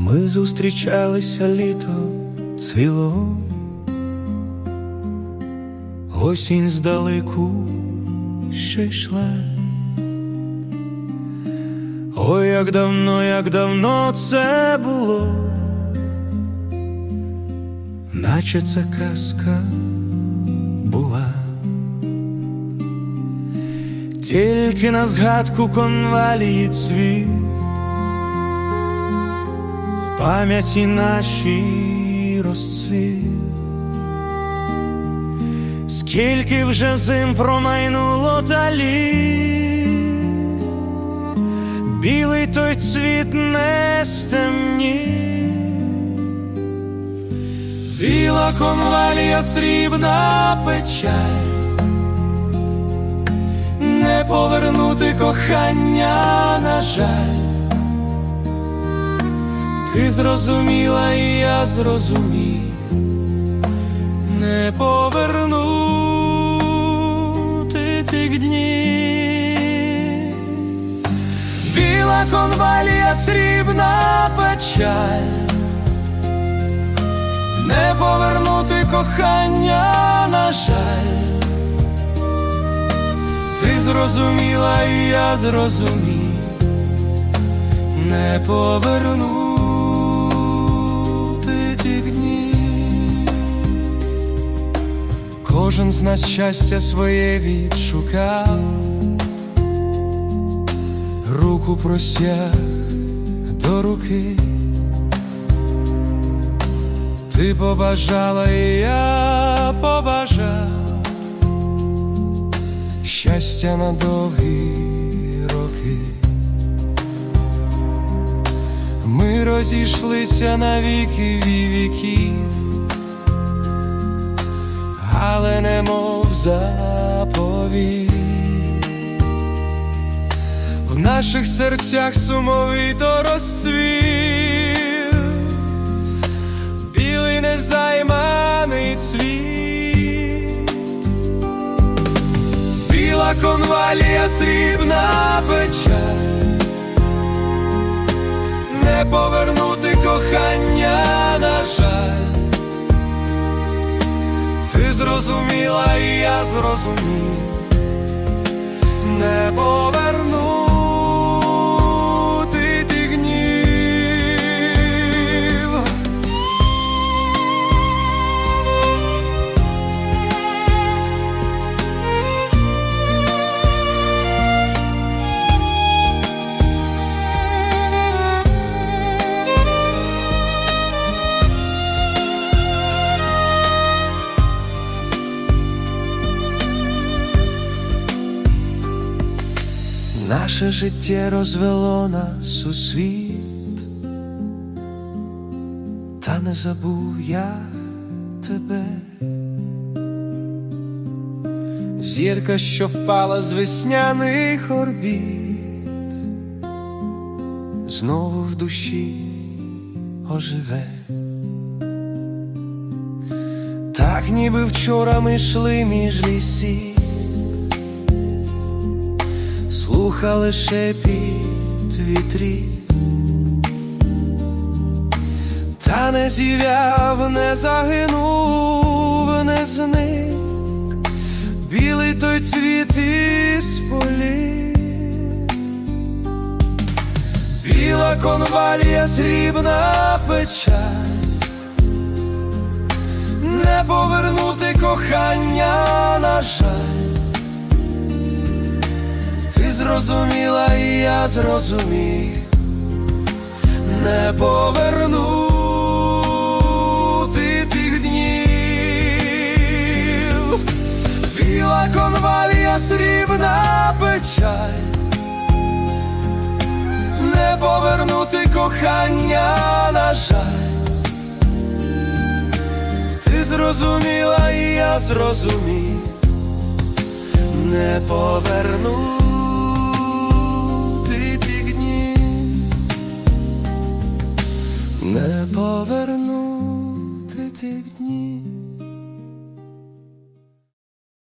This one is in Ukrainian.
Ми зустрічалися літо цвіло, осінь здалеку ще йшла. Ой, як давно, як давно це було, наче це казка була. Тільки на згадку конвалії цвіт пам'яті нашій розцвіт. Скільки вже зим промайнуло та літ, білий той цвіт не стемнів, біла конвалія срібна печаль не повернути кохання, на жаль. Ти зрозуміла, і я зрозумів, не повернути тих днів. Біла конвалія, срібна печаль, не повернути кохання, на жаль. Ти зрозуміла, і я зрозумів, не повернути тих днів. Кожен з нас щастя своє відшукав, руку просяг до руки. Ти побажала, і я побажав щастя на довгі роки. Ми розійшлися на віки віків, але немов заповіт. В наших серцях сумовито розцвів, білий незайманий цвіт. Біла конвалія, срібна печаль, не повернути кохання, на жаль. Ти зрозуміла, і я зрозумів, не повернути Наше життя розвело нас у світ, та не забув я тебе. Зірка, що впала з весняних орбіт, знову в душі оживе. Так ніби вчора ми йшли між лісів слухали шепіт вітрів, та не зів'яв, не загинув, не зник. Білий той цвіт із полів, біла конвалія, срібна печаль, не повернути кохання, на жаль. Зрозуміла, і я зрозумів, не повернути тих днів, біла конвалія, срібна печаль, не повернути кохання, на жаль. Ти зрозуміла, і я зрозумів, не повернути